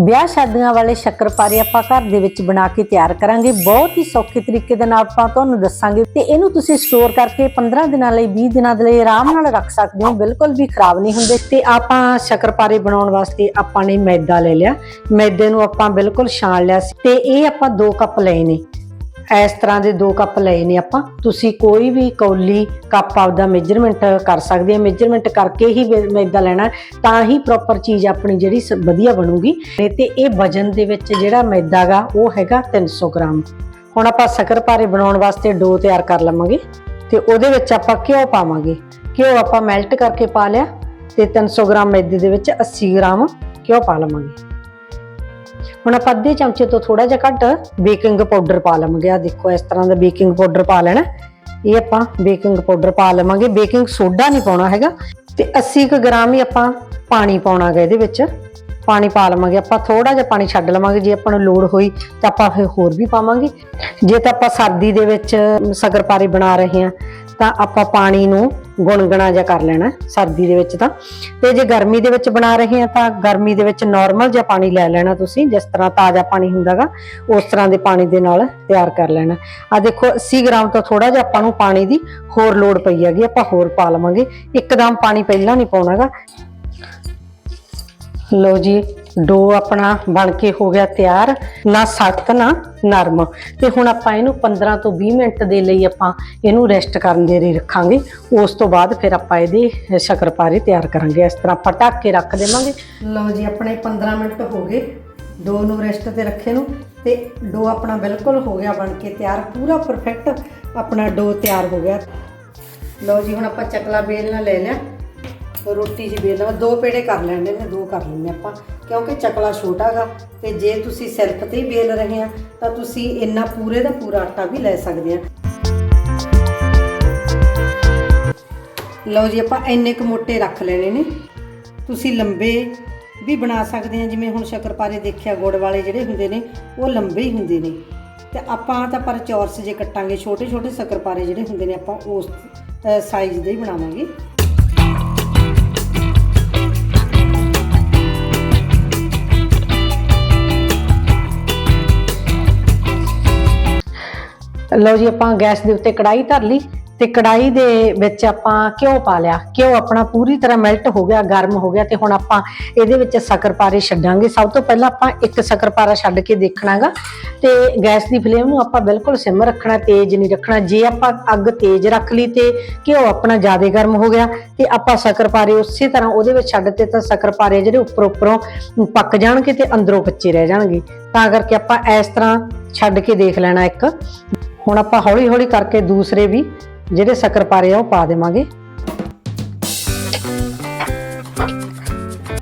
ਵਿਆਹ ਸ਼ਾਦੀਆਂ ਵਾਲੇ ਸ਼ੱਕਰਪਾਰੇ ਆਪਾਂ ਘਰ ਦੇ ਵਿੱਚ ਬਣਾ ਕੇ ਤਿਆਰ ਕਰਾਂਗੇ। ਬਹੁਤ ਹੀ ਸੌਖੇ ਤਰੀਕੇ ਦੇ ਨਾਲ ਆਪਾਂ ਤੁਹਾਨੂੰ ਦੱਸਾਂਗੇ ਤੇ ਇਹਨੂੰ ਤੁਸੀਂ ਸਟੋਰ ਕਰਕੇ 15 ਦਿਨਾਂ ਲਈ 20 ਦਿਨਾਂ ਦੇ ਲਈ ਆਰਾਮ ਨਾਲ ਰੱਖ ਸਕਦੇ ਹੋ। ਬਿਲਕੁਲ ਵੀ ਖਰਾਬ ਨਹੀਂ ਹੁੰਦੇ। ਤੇ ਆਪਾਂ ਸ਼ੱਕਰਪਾਰੇ ਬਣਾਉਣ ਵਾਸਤੇ ਆਪਾਂ ਨੇ ਮੈਦਾ ਲੈ ਲਿਆ। ਮੈਦੇ ਨੂੰ ਆਪਾਂ ਬਿਲਕੁਲ ਛਾਣ ਲਿਆ ਸੀ ਤੇ ਇਹ ਆਪਾਂ 2 ਕੱਪ ਲਏ ਨੇ। ਇਸ ਤਰ੍ਹਾਂ ਦੇ ਦੋ ਕੱਪ ਲਏ ਨੇ ਆਪਾਂ। ਤੁਸੀਂ ਕੋਈ ਵੀ ਕੌਲੀ ਕੱਪ ਆਪਦਾ ਮੇਜਰਮੈਂਟ ਕਰ ਸਕਦੇ ਆ ਮੇਜਰਮੈਂਟ ਕਰਕੇ ਹੀ ਮੈਦਾ ਲੈਣਾ ਤਾਂ ਹੀ ਪ੍ਰੋਪਰ ਚੀਜ਼ ਆਪਣੀ ਜਿਹੜੀ ਸ- ਵਧੀਆ ਬਣੂਗੀ। ਤੇ- ਇਹ ਵਜਨ ਦੇ ਵਿੱਚ ਜਿਹੜਾ ਮੈਦਾ ਗਾ, ਉਹ ਹੈਗਾ 300 ਗ੍ਰਾਮ। ਹੁਣ ਆਪਾਂ ਸ਼ੱਕਰਪਾਰੇ ਬਣਾਉਣ ਵਾਸਤੇ ਡੋ ਤਿਆਰ ਕਰ ਲਵਾਂਗੇ ਤੇ ਉਹਦੇ ਵਿੱਚ ਆਪਾਂ ਘਿਓ ਪਾਵਾਂਗੇ। ਘਿਓ ਆਪਾਂ ਮੈਲਟ ਕਰਕੇ ਪਾ ਲਿਆ ਤੇ 300 ਗ੍ਰਾਮ ਮੈਦੇ ਦੇ ਵਿੱਚ 80 ਗ੍ਰਾਮ ਘਿਓ ਪਾ ਲਵਾਂਗੇ। ਹੁਣ ਆਪਾਂ ਅੱਧੇ ਚਮਚੇ ਤੋਂ ਥੋੜਾ ਜਿਹਾ ਘੱਟ ਬੇਕਿੰਗ ਪਾਊਡਰ ਪਾ ਲਵਾਂਗੇ। ਆ ਦੇਖੋ, ਇਸ ਤਰ੍ਹਾਂ ਦਾ ਬੇਕਿੰਗ ਪਾਊਡਰ ਪਾ ਲੈਣਾ। ਇਹ ਆਪਾਂ ਬੇਕਿੰਗ ਪਾਊਡਰ ਪਾ ਲਵਾਂਗੇ। ਬੇਕਿੰਗ ਸੋਡਾ ਨਹੀਂ ਪਾਉਣਾ ਹੈਗਾ। ਤੇ 80 ਕੁ ਗ੍ਰਾਮ ਹੀ ਆਪਾਂ ਪਾਣੀ ਪਾਉਣਾ ਗਾ ਇਹਦੇ ਵਿੱਚ। ਪਾਣੀ ਪਾ ਲਵਾਂਗੇ। ਆਪਾਂ ਥੋੜਾ ਜਿਹਾ ਪਾਣੀ ਛੱਡ ਲਵਾਂਗੇ। ਜੇ ਆਪਾਂ ਨੂੰ ਲੋੜ ਹੋਈ ਤਾਂ ਆਪਾਂ ਫਿਰ ਹੋਰ ਵੀ ਪਾਵਾਂਗੇ। ਜੇ ਤਾਂ ਆਪਾਂ ਸਰਦੀ ਦੇ ਵਿੱਚ ਸ਼ੱਕਰਪਾਰੇ ਬਣਾ ਰਹੇ ਹਾਂ, ਤਾਂ ਆਪਾਂ ਪਾਣੀ ਨੂੰ ਗੁਣਗਣਾ ਜਿਹਾ ਕਰ ਲੈਣਾ ਸਰਦੀ ਦੇ ਵਿੱਚ ਤਾਂ। ਤੇ ਜੇ ਗਰਮੀ ਦੇ ਵਿੱਚ ਬਣਾ ਰਹੇ ਹਾਂ ਤਾਂ ਗਰਮੀ ਦੇ ਵਿੱਚ ਨਾਰਮਲ ਜਿਹਾ ਪਾਣੀ ਲੈ ਲੈਣਾ ਤੁਸੀਂ, ਜਿਸ ਤਰ੍ਹਾਂ ਤਾਜ਼ਾ ਪਾਣੀ ਹੁੰਦਾਗਾ, ਉਸ ਤਰ੍ਹਾਂ ਦੇ ਪਾਣੀ ਦੇ ਨਾਲ ਤਿਆਰ ਕਰ ਲੈਣਾ ਆ ਦੇਖੋ 80 ਗ੍ਰਾਮ ਤੋਂ ਥੋੜਾ ਜਿਹਾ ਆਪਾਂ ਨੂੰ ਪਾਣੀ ਦੀ ਹੋਰ ਲੋੜ ਪਈ ਹੈਗੀ, ਆਪਾਂ ਹੋਰ ਪਾ ਲਵਾਂਗੇ। ਇੱਕਦਮ ਪਾਣੀ ਪਹਿਲਾਂ ਨਹੀਂ ਪਾਉਣਾਗਾ। ਲੋ ਜੀ ਡੋ ਆਪਣਾ ਬਣ ਕੇ ਹੋ ਗਿਆ ਤਿਆਰ, ਨਾ ਸਖਤ ਨਾ ਨਰਮ। ਤੇ ਹੁਣ ਆਪਾਂ ਇਹਨੂੰ 15 ਤੋਂ 20 ਮਿੰਟ ਦੇ ਲਈ ਆਪਾਂ ਇਹਨੂੰ ਰੈਸਟ ਕਰਨ ਦੇ ਲਈ ਰੱਖਾਂਗੇ। ਉਸ ਤੋਂ ਬਾਅਦ ਫਿਰ ਆਪਾਂ ਇਹਦੀ ਸ਼ੱਕਰਪਾਰੇ ਤਿਆਰ ਕਰਾਂਗੇ। ਇਸ ਤਰ੍ਹਾਂ ਆਪਾਂ ਢੱਕ ਕੇ ਰੱਖ ਦੇਵਾਂਗੇ। ਲਓ ਜੀ, ਆਪਣੇ 15 ਮਿੰਟ ਹੋ ਗਏ। ਡੋ ਨੂੰ ਰੈਸਟ ਤੇ ਰੱਖੇ ਨੂੰ। ਤੇ ਡੋ ਆਪਣਾ ਬਿਲਕੁਲ ਹੋ ਗਿਆ ਬਣ ਕੇ ਤਿਆਰ। ਪੂਰਾ ਪਰਫੈਕਟ ਆਪਣਾ ਡੋ ਤਿਆਰ ਹੋ ਗਿਆ। ਲਓ ਜੀ, ਹੁਣ ਆਪਾਂ ਚਕਲਾ ਬੇਲਣਾ ਲੈ ਲਿਆ। ਰੋਟੀ ਜੀ ਬੇਲ ਲਵਾਂ ਦੋ ਪੇੜੇ ਕਰ ਲੈਣੇ ਨੇ, ਦੋ ਕਰ ਲੈਣੇ ਆਪਾਂ। ਕਿਉਂਕਿ ਚਕਲਾ ਛੋਟਾ ਗਾ, ਤੇ ਜੇ ਤੁਸੀਂ ਸਿਰਫ ਤੇ ਹੀ ਬੇਲ ਰਹੇ ਆ, ਤਾਂ ਤੁਸੀਂ ਇੰਨਾ ਪੂਰੇ ਦਾ ਪੂਰਾ ਆਟਾ ਵੀ ਲੈ ਸਕਦੇ ਆ। ਲਓ ਜੀ, ਆਪਾਂ ਇੰਨੇ ਕੁ ਮੋਟੇ ਰੱਖ ਲੈਣੇ ਨੇ। ਤੁਸੀਂ ਲੰਬੇ ਵੀ ਬਣਾ ਸਕਦੇ ਆ, ਜਿਵੇਂ ਹੁਣ ਸ਼ੱਕਰਪਾਰੇ ਦੇਖਿਆ, ਗੁੜ ਵਾਲੇ ਜਿਹੜੇ ਹੁੰਦੇ ਨੇ, ਉਹ ਲੰਬੇ ਹੀ ਹੁੰਦੇ ਨੇ। ਤੇ ਆਪਾਂ ਤਾਂ ਪਰ ਚੌਰਸ ਜੇ ਕੱਟਾਂਗੇ ਛੋਟੇ ਛੋਟੇ ਸ਼ੱਕਰਪਾਰੇ ਜਿਹੜੇ ਹੁੰਦੇ ਨੇ, ਆਪਾਂ ਉਸ ਸਾਈਜ਼ ਦੇ ਹੀ ਬਣਾਵਾਂਗੇ। ਲਓ ਜੀ, ਆਪਾਂ ਗੈਸ ਦੇ ਉੱਤੇ ਕੜਾਈ ਧਰ ਲਈ ਤੇ ਕੜਾਈ ਦੇ ਵਿੱਚ ਆਪਾਂ ਘਿਓ ਪਾ ਲਿਆ। ਘਿਓ ਆਪਣਾ ਪੂਰੀ ਤਰ੍ਹਾਂ ਮੈਲਟ ਹੋ ਗਿਆ, ਗਰਮ ਹੋ ਗਿਆ ਤੇ ਹੁਣ ਆਪਾਂ ਇਹਦੇ ਵਿੱਚ ਸ਼ੱਕਰਪਾਰੇ ਛੱਡਾਂਗੇ। ਸਭ ਤੋਂ ਪਹਿਲਾਂ ਆਪਾਂ ਇੱਕ ਸ਼ੱਕਰਪਾਰਾ ਛੱਡ ਕੇ ਦੇਖਣਾਗਾ ਤੇ ਗੈਸ ਦੀ ਫਲੇਮ ਨੂੰ ਆਪਾਂ ਬਿਲਕੁਲ ਸਿਮ ਰੱਖਣਾ, ਤੇਜ਼ ਨਹੀਂ ਰੱਖਣਾ। ਜੇ ਆਪਾਂ ਅੱਗ ਤੇਜ਼ ਰੱਖ ਲਈ ਤੇ ਘਿਓ ਆਪਣਾ ਜ਼ਿਆਦਾ ਗਰਮ ਹੋ ਗਿਆ ਤੇ ਆਪਾਂ ਸ਼ੱਕਰਪਾਰੇ ਉਸੇ ਤਰ੍ਹਾਂ ਉਹਦੇ ਵਿੱਚ ਛੱਡ ਤੇ ਤਾਂ ਸ਼ੱਕਰਪਾਰੇ ਜਿਹੜੇ ਉੱਪਰ ਉੱਪਰੋਂ ਪੱਕ ਜਾਣਗੇ ਤੇ ਅੰਦਰੋਂ ਕੱਚੇ ਰਹਿ ਜਾਣਗੇ। ਤਾਂ ਕਰਕੇ ਆਪਾਂ ਇਸ ਤਰ੍ਹਾਂ ਛੱਡ ਕੇ ਦੇਖ ਲੈਣਾ ਇੱਕ। ਹੁਣ ਆਪਾਂ ਹੌਲੀ ਹੌਲੀ ਕਰਕੇ ਦੂਸਰੇ ਵੀ ਜਿਹੜੇ ਸ਼ੱਕਰਪਾਰੇ ਆ ਉਹ ਪਾ ਦੇਵਾਂਗੇ।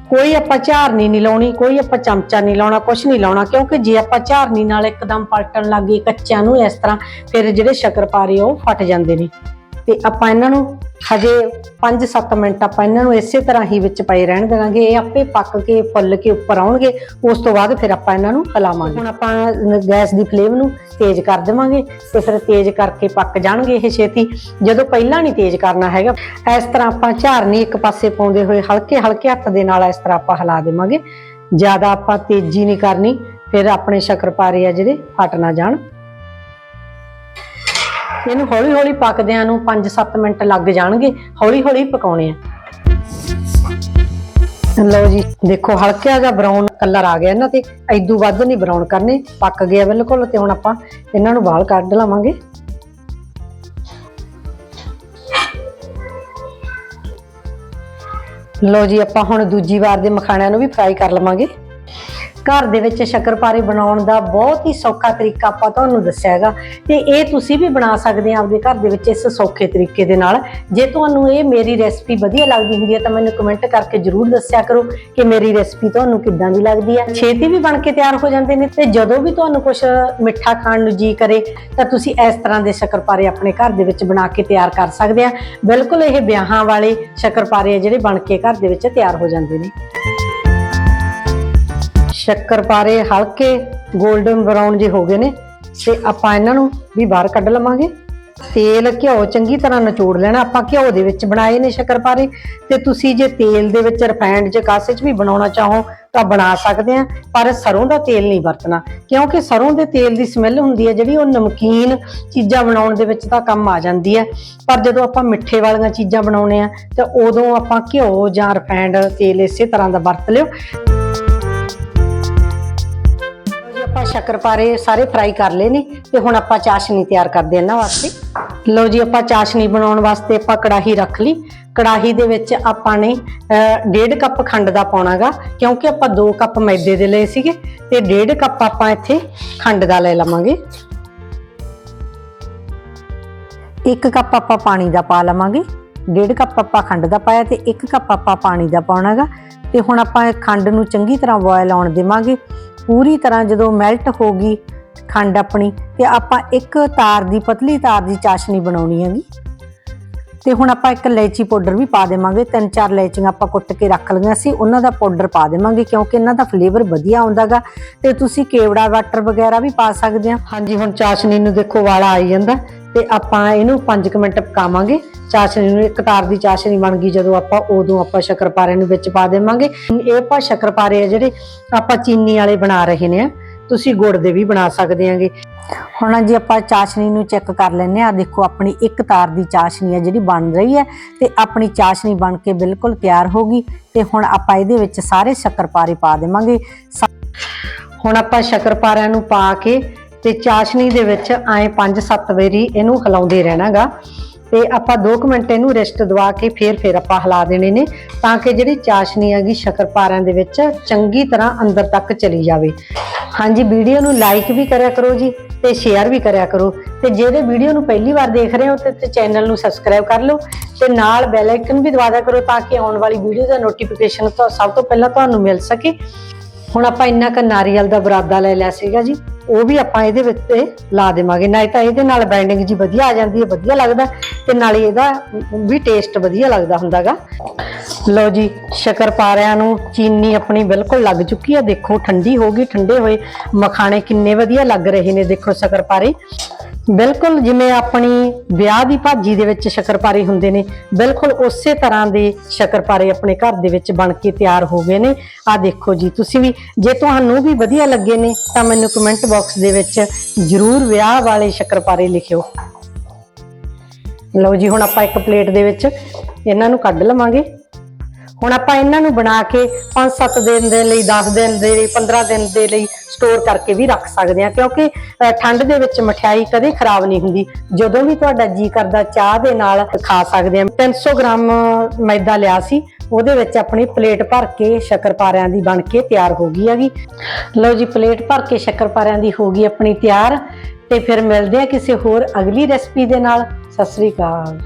ਕੋਈ ਆਪਾਂ ਝਾਰਨੀ ਨਹੀਂ ਲਾਉਣੀ, ਕੋਈ ਆਪਾਂ ਚਮਚਾ ਨਹੀਂ ਲਾਉਣਾ ਕੁਝ ਨਹੀਂ ਲਾਉਣਾ, ਕਿਉਂਕਿ ਜੇ ਆਪਾਂ ਝਾਰਨੀ ਨਾਲ ਇੱਕਦਮ ਪਲਟਣ ਲੱਗ ਗਏ ਕੱਚਿਆਂ ਨੂੰ ਇਸ ਤਰ੍ਹਾਂ, ਫਿਰ ਜਿਹੜੇ ਸ਼ੱਕਰਪਾਰੇ ਆ ਉਹ ਫਟ ਜਾਂਦੇ ਨੇ। ਤੇ ਆਪਾਂ ਇਹਨਾਂ ਨੂੰ ਹਜੇ 5-7 ਮਿੰਟ ਆਪਾਂ ਇਹਨਾਂ ਨੂੰ ਇਸੇ ਤਰ੍ਹਾਂ ਹੀ ਵਿੱਚ ਪਏ ਰਹਿਣ ਦੇਵਾਂਗੇ। ਇਹ ਆਪੇ ਪੱਕ ਕੇ, ਫੁੱਲ ਕੇ ਉੱਪਰ ਆਉਣਗੇ। ਉਸ ਤੋਂ ਬਾਅਦ ਫਿਰ ਆਪਾਂ ਇਹਨਾਂ ਨੂੰ ਹਲਾਵਾਂਗੇ। ਹੁਣ ਆਪਾਂ ਗੈਸ ਦੀ ਫਲੇਮ ਨੂੰ ਤੇਜ਼ ਕਰ ਦੇਵਾਂਗੇ ਤੇ ਫਿਰ ਤੇਜ਼ ਕਰਕੇ ਪੱਕ ਜਾਣਗੇ ਇਹ ਛੇਤੀ। ਜਦੋਂ ਪਹਿਲਾਂ ਨਹੀਂ ਤੇਜ਼ ਕਰਨਾ ਹੈਗਾ, ਇਸ ਤਰ੍ਹਾਂ ਆਪਾਂ ਝਾਰਨੀ ਇੱਕ ਪਾਸੇ ਪਾਉਂਦੇ ਹੋਏ ਹਲਕੇ ਹਲਕੇ ਹੱਥ ਦੇ ਨਾਲ ਇਸ ਤਰ੍ਹਾਂ ਆਪਾਂ ਹਿਲਾ ਦੇਵਾਂਗੇ। ਜ਼ਿਆਦਾ ਆਪਾਂ ਤੇਜ਼ੀ ਨਹੀਂ ਕਰਨੀ, ਫਿਰ ਆਪਣੇ ਸ਼ੱਕਰਪਾਰੇ ਆ ਜਿਹੜੇ ਫਟ ਨਾ ਜਾਣ। ਇਹਨੂੰ ਹੌਲੀ ਹੌਲੀ ਪੱਕਦਿਆਂ ਨੂੰ 5-7 ਮਿੰਟ ਲੱਗ ਜਾਣਗੇ ਹੌਲੀ ਹੌਲੀ ਪਕਾਉਣੇ ਆ। ਲਓ ਜੀ, ਦੇਖੋ ਹਲਕਾ ਜਿਹਾ ਬਰਾਊਨ ਕਲਰ ਆ ਗਿਆ ਇਹਨਾਂ ਤੇ। ਐਦੂ ਵੱਧ ਨਹੀਂ ਬਰਾਊਨ ਕਰਨੇ, ਪੱਕ ਗਿਆ ਬਿਲਕੁਲ ਤੇ ਹੁਣ ਆਪਾਂ ਇਹਨਾਂ ਨੂੰ ਬਾਲ ਕੱਢ ਲਵਾਂਗੇ। ਲਓ ਜੀ, ਆਪਾਂ ਹੁਣ ਦੂਜੀ ਵਾਰ ਦੇ ਮਖਾਣਿਆਂ ਨੂੰ ਵੀ ਫਰਾਈ ਕਰ ਲਵਾਂਗੇ। ਘਰ ਦੇ ਵਿੱਚ ਸ਼ੱਕਰਪਾਰੇ ਬਣਾਉਣ ਦਾ ਬਹੁਤ ਹੀ ਸੌਖਾ ਤਰੀਕਾ ਆਪਾਂ ਤੁਹਾਨੂੰ ਦੱਸਿਆ ਹੈਗਾ। ਤੇ ਇਹ ਤੁਸੀਂ ਵੀ ਬਣਾ ਸਕਦੇ ਆ ਆਪਦੇ ਘਰ ਦੇ ਵਿੱਚ ਇਸ ਸੌਖੇ ਤਰੀਕੇ ਦੇ ਨਾਲ। ਜੇ ਤੁਹਾਨੂੰ ਇਹ ਮੇਰੀ ਰੈਸਪੀ ਵਧੀਆ ਲੱਗਦੀ ਹੁੰਦੀ ਹੈ ਤਾਂ ਮੈਨੂੰ ਕਮੈਂਟ ਕਰਕੇ ਜਰੂਰ ਦੱਸਿਆ ਕਰੋ ਕਿ ਮੇਰੀ ਰੈਸਪੀ ਤੁਹਾਨੂੰ ਕਿੱਦਾਂ ਦੀ ਲੱਗਦੀ ਹੈ। ਛੇਤੀ ਵੀ ਬਣ ਕੇ ਤਿਆਰ ਹੋ ਜਾਂਦੇ ਨੇ ਤੇ ਜਦੋਂ ਵੀ ਤੁਹਾਨੂੰ ਕੁਝ ਮਿੱਠਾ ਖਾਣ ਨੂੰ ਜੀ ਕਰੇ ਤਾਂ ਤੁਸੀਂ ਇਸ ਤਰ੍ਹਾਂ ਦੇ ਸ਼ੱਕਰਪਾਰੇ ਆਪਣੇ ਘਰ ਦੇ ਵਿੱਚ ਬਣਾ ਕੇ ਤਿਆਰ ਕਰ ਸਕਦੇ ਆ। ਬਿਲਕੁਲ ਇਹ ਵਿਆਹਾਂ ਵਾਲੇ ਸ਼ੱਕਰਪਾਰੇ ਆ ਜਿਹੜੇ ਬਣ ਕੇ ਘਰ ਦੇ ਵਿੱਚ ਤਿਆਰ ਹੋ ਜਾਂਦੇ ਨੇ। ਸ਼ੱਕਰਪਾਰੇ ਹਲਕੇ 골ਡਨ ਬਰਾਊਨ ਜੇ ਹੋ ਗਏ ਨੇ, ਤੇ ਆਪਾਂ ਇਹਨਾਂ ਨੂੰ ਵੀ ਬਾਹਰ ਕੱਢ ਲਵਾਂਗੇ। ਤੇਲ ਘਿਓ ਚੰਗੀ ਤਰ੍ਹਾਂ ਨਿਚੋੜ ਲੈਣਾ, ਆਪਾਂ ਘਿਓ ਦੇ ਵਿੱਚ ਬਣਾਏ ਨੇ ਸ਼ੱਕਰਪਾਰੇ ਤੇ ਤੁਸੀਂ ਜੇ ਤੇਲ ਦੇ ਵਿੱਚ ਰਿਫਾਈਨਡ ਜੇ ਕਾਸੇ ਚ ਵੀ ਬਣਾਉਣਾ ਚਾਹੋ ਤਾਂ ਬਣਾ ਸਕਦੇ ਆ, ਪਰ ਸਰੋਂ ਦਾ ਤੇਲ ਨਹੀਂ ਵਰਤਣਾ, ਕਿਉਂਕਿ ਸਰੋਂ ਦੇ ਤੇਲ ਦੀ ਸਮੈਲ ਹੁੰਦੀ ਹੈ, ਜਿਹੜੀ ਉਹ ਨਮਕੀਨ ਚੀਜ਼ਾਂ ਬਣਾਉਣ ਦੇ ਵਿੱਚ ਤਾਂ ਕੰਮ ਆ ਜਾਂਦੀ ਹੈ। ਪਰ ਜਦੋਂ ਆਪਾਂ ਮਿੱਠੇ ਵਾਲੀਆਂ ਚੀਜ਼ਾਂ ਬਣਾਉਣੇ ਆ, ਤਾਂ ਉਦੋਂ ਆਪਾਂ ਘਿਓ ਜਾਂ ਰਿਫਾਈਨਡ ਤੇਲ ਇਸੇ ਤਰ੍ਹਾਂ ਦਾ ਵਰਤ ਲਿਓ। ਆਪਾਂ ਸ਼ੱਕਰਪਾਰੇ ਸਾਰੇ ਫਰਾਈ ਕਰ ਲਏ ਨੇ ਤੇ ਹੁਣ ਆਪਾਂ ਚਾਸ਼ਨੀ ਤਿਆਰ ਕਰਦੇ ਹਾਂ ਇਹਨਾਂ ਵਾਸਤੇ। ਲਓ ਜੀ ਆਪਾਂ ਚਾਸ਼ਨੀ ਬਣਾਉਣ ਵਾਸਤੇ ਆਪਾਂ ਕੜਾਹੀ ਰੱਖ ਲਈ। ਕੜਾਹੀ ਦੇ ਵਿੱਚ ਆਪਾਂ ਨੇ ਅਹ, ਡੇਢ ਕੱਪ ਖੰਡ ਦਾ ਪਾਉਣਾਗਾ ਕਿਉਂਕਿ ਆਪਾਂ 2 ਕੱਪ ਮੈਦੇ ਦੇ ਲਏ ਸੀਗੇ ਤੇ ਡੇਢ ਕੱਪ ਆਪਾਂ ਇੱਥੇ ਖੰਡ ਦਾ ਲੈ ਲਵਾਂਗੇ। 1 ਕੱਪ ਆਪਾਂ ਪਾਣੀ ਦਾ ਪਾ ਲਵਾਂਗੇ ਡੇਢ ਕੱਪ ਆਪਾਂ ਖੰਡ ਦਾ ਪਾਇਆ ਤੇ 1 ਕੱਪ ਆਪਾਂ ਪਾਣੀ ਦਾ ਪਾਉਣਾਗਾ। ਤੇ ਹੁਣ ਆਪਾਂ ਖੰਡ ਨੂੰ ਚੰਗੀ ਤਰ੍ਹਾਂ ਬੋਇਲ ਆਉਣ ਦੇਵਾਂਗੇ। ਪੂਰੀ ਤਰ੍ਹਾਂ ਜਦੋਂ ਮੈਲਟ ਹੋ ਗਈ ਖੰਡ ਆਪਣੀ ਤੇ ਆਪਾਂ ਇੱਕ ਤਾਰ ਦੀ, ਪਤਲੀ ਤਾਰ ਦੀ ਚਾਸ਼ਨੀ ਬਣਾਉਣੀ ਹੈਗੀ। ਤੇ ਹੁਣ ਆਪਾਂ ਇੱਕ ਇਲਾਇਚੀ ਪਾਊਡਰ ਵੀ ਪਾ ਦੇਵਾਂਗੇ। ਤਿੰਨ ਚਾਰ ਇਲਾਇਚੀਆਂ ਆਪਾਂ ਕੁੱਟ ਕੇ ਰੱਖ ਲਈਆਂ ਸੀ, ਉਹਨਾਂ ਦਾ ਪਾਊਡਰ ਪਾ ਦੇਵਾਂਗੇ ਕਿਉਂਕਿ ਇਹਨਾਂ ਦਾ ਫਲੇਵਰ ਵਧੀਆ ਆਉਂਦਾਗਾ। ਤੇ ਤੁਸੀਂ ਕੇਵੜਾ ਵਾਟਰ ਵਗੈਰਾ ਵੀ ਪਾ ਸਕਦੇ ਆ। ਹਾਂਜੀ, ਹੁਣ ਚਾਸ਼ਨੀ ਨੂੰ ਦੇਖੋ ਵਾਲਾ ਆਈ ਜਾਂਦਾ। ਤੇ ਆਪਾਂ ਇਹਨੂੰ 5 ਮਿੰਟ ਪਕਾਵਾਂਗੇ। ਚਾਸ਼ਨੀ ਨੂੰ ਇੱਕ ਤਾਰ ਦੀ ਚਾਸ਼ਨੀ ਬਣ ਗਈ ਜਦੋਂ ਆਪਾਂ ਉਦੋਂ ਆਪਾਂ ਸ਼ੱਕਰਪਾਰੇ ਨੂੰ ਵਿੱਚ ਪਾ ਦੇਵਾਂਗੇ। ਇਹ ਆਪਾਂ ਸ਼ੱਕਰਪਾਰੇ ਆ ਜਿਹੜੇ ਆਪਾਂ ਚੀਨੀ ਵਾਲੇ ਬਣਾ ਰਹੇ ਨੇ ਤੁਸੀਂ ਗੁੜ ਦੇ ਵੀ ਬਣਾ ਸਕਦੇ ਆਂਗੇ। ਹੁਣ ਜੀ ਆਪਾਂ ਚਾਸ਼ਨੀ ਨੂੰ ਚੈੱਕ ਕਰ ਲੈਂਦੇ ਆ ਦੇਖੋ ਆਪਣੀ ਇੱਕ ਤਾਰ ਦੀ ਚਾਸ਼ਨੀ ਹੈ ਜਿਹੜੀ ਬਣ ਰਹੀ ਹੈ ਤੇ ਆਪਣੀ ਚਾਸ਼ਨੀ ਬਣ ਕੇ ਬਿਲਕੁਲ ਤਿਆਰ ਹੋ ਗਈ ਤੇ ਹੁਣ ਆਪਾਂ ਇਹਦੇ ਵਿੱਚ ਸਾਰੇ ਸ਼ੱਕਰਪਾਰੇ ਪਾ ਦੇਵਾਂਗੇ। ਹੁਣ ਆਪਾਂ ਸ਼ੱਕਰਪਾਰਿਆਂ ਨੂੰ ਪਾ ਕੇ ਤੇ ਚਾਸ਼ਨੀ ਦੇ ਵਿੱਚ ਐ 5-7 ਵਾਰੀ ਇਹਨੂੰ ਹਿਲਾਉਂਦੇ ਰਹਿਣਾਗਾ। ਤੇ ਆਪਾਂ 2 ਮਿੰਟ ਇਹਨੂੰ ਰੈਸਟ ਦਵਾ ਕੇ ਫੇਰ ਫੇਰ ਆਪਾਂ ਹਿਲਾ ਦੇਣੇ ਨੇ, ਤਾਂ ਕਿ ਜਿਹੜੀ ਚਾਸ਼ਨੀ ਹੈਗੀ ਸ਼ੱਕਰਪਾਰਿਆਂ ਦੇ ਵਿੱਚ ਚੰਗੀ ਤਰ੍ਹਾਂ ਅੰਦਰ ਤੱਕ ਚਲੀ ਜਾਵੇ। ਹਾਂਜੀ, ਵੀਡੀਓ ਨੂੰ ਲਾਈਕ ਵੀ ਕਰਿਆ ਕਰੋ ਜੀ ਤੇ ਸ਼ੇਅਰ ਵੀ ਕਰਿਆ ਕਰੋ। ਤੇ ਜਿਹੜੇ ਵੀਡੀਓ ਨੂੰ ਪਹਿਲੀ ਵਾਰ ਦੇਖ ਰਹੇ ਹੋ ਤੇ ਚੈਨਲ ਨੂੰ ਸਬਸਕ੍ਰਾਈਬ ਕਰ ਲਓ ਤੇ ਨਾਲ ਬੈਲ ਆਈਕਨ ਵੀ ਦਬਾ ਦਿਆ ਕਰੋ ਤਾਂ ਕਿ ਆਉਣ ਵਾਲੀ ਵੀਡੀਓ ਦਾ ਨੋਟੀਫਿਕੇਸ਼ਨ ਤੋਂ ਸਭ ਤੋਂ ਪਹਿਲਾਂ ਤੁਹਾਨੂੰ ਮਿਲ ਸਕੇ। ਹੁਣ ਆਪਾਂ ਇੰਨਾ ਕ ਨਾਰੀਅਲ ਦਾ ਬਰਾਦਾ ਲੈ ਲਿਆ ਸੀਗਾ ਜੀ। ਉਹ ਵੀ ਆਪਾਂ ਇਹਦੇ ਵਿੱਚ ਤੇ ਲਾ ਦੇਵਾਂਗੇ। ਨਾਲੇ ਤਾਂ ਇਹਦੇ ਨਾਲ ਬਾਈਂਡਿੰਗ ਜੀ ਵਧੀਆ ਆ ਜਾਂਦੀ ਹੈ, ਵਧੀਆ ਲੱਗਦਾ ਤੇ ਨਾਲੇ ਇਹਦਾ ਵੀ ਟੇਸਟ ਵਧੀਆ ਲੱਗਦਾ ਹੁੰਦਾਗਾ। ਲਓ ਜੀ ਸ਼ੱਕਰਪਾਰਿਆਂ ਨੂੰ ਚੀਨੀ ਆਪਣੀ ਬਿਲਕੁਲ ਲੱਗ ਚੁੱਕੀ ਹੈ। ਦੇਖੋ, ਠੰਡੀ ਹੋ ਗਈ, ਠੰਡੇ ਹੋਏ। ਮਖਾਣੇ ਕਿੰਨੇ ਵਧੀਆ ਲੱਗ ਰਹੇ ਨੇ, ਦੇਖੋ ਸ਼ੱਕਰਪਾਰੇ ਬਿਲਕੁਲ ਜਿਵੇਂ ਆਪਣੀ ਵਿਆਹ ਦੀ ਭਾਜੀ ਦੇ ਵਿੱਚ ਸ਼ੱਕਰਪਾਰੇ ਹੁੰਦੇ ਨੇ, ਬਿਲਕੁਲ ਉਸੇ ਤਰ੍ਹਾਂ ਦੇ ਸ਼ੱਕਰਪਾਰੇ ਆਪਣੇ ਘਰ ਦੇ ਵਿੱਚ ਬਣ ਕੇ ਤਿਆਰ ਹੋ ਗਏ ਨੇ। ਆ ਦੇਖੋ ਜੀ, ਤੁਸੀਂ ਵੀ, ਜੇ ਤੁਹਾਨੂੰ ਵੀ ਵਧੀਆ ਲੱਗੇ ਨੇ, ਤਾਂ ਮੈਨੂੰ ਕਮੈਂਟ ਬਾਕਸ ਦੇ ਵਿੱਚ ਜਰੂਰ ਵਿਆਹ ਵਾਲੇ ਸ਼ੱਕਰਪਾਰੇ ਲਿਖਿਓ। ਲਓ ਜੀ, ਹੁਣ ਆਪਾਂ ਇੱਕ ਪਲੇਟ ਦੇ ਵਿੱਚ ਇਹਨਾਂ ਨੂੰ ਕੱਢ ਲਵਾਂਗੇ। ਹੁਣ ਆਪਾਂ ਇਹਨਾਂ ਨੂੰ ਬਣਾ ਕੇ 5-7 ਦਿਨ ਦੇ ਲਈ 10 ਦਿਨ ਦੇ ਲਈ 15 ਦਿਨ ਦੇ ਲਈ ਸਟੋਰ ਕਰਕੇ ਵੀ ਰੱਖ ਸਕਦੇ ਹਾਂ, ਕਿਉਂਕਿ ਠੰਡ ਦੇ ਵਿੱਚ ਮਠਿਆਈ ਕਦੇ ਖਰਾਬ ਨਹੀਂ ਹੁੰਦੀ। ਜਦੋਂ ਵੀ ਤੁਹਾਡਾ ਜੀ ਕਰਦਾ, ਚਾਹ ਦੇ ਨਾਲ ਖਾ ਸਕਦੇ ਹਾਂ। 300 ਗ੍ਰਾਮ ਮੈਦਾ ਲਿਆ ਸੀ, ਉਹਦੇ ਵਿੱਚ ਆਪਣੀ ਪਲੇਟ ਭਰ ਕੇ ਸ਼ੱਕਰਪਾਰਿਆਂ ਦੀ ਬਣ ਕੇ ਤਿਆਰ ਹੋ ਗਈ ਹੈਗੀ। ਲਓ ਜੀ, ਪਲੇਟ ਭਰ ਕੇ ਸ਼ੱਕਰਪਾਰਿਆਂ ਦੀ ਹੋ ਗਈ ਆਪਣੀ ਤਿਆਰ। ਤੇ ਫਿਰ ਮਿਲਦੇ ਆ ਕਿਸੇ ਹੋਰ ਅਗਲੀ ਰੈਸਪੀ ਦੇ ਨਾਲ। ਸਤਿ ਸ੍ਰੀ ਅਕਾਲ।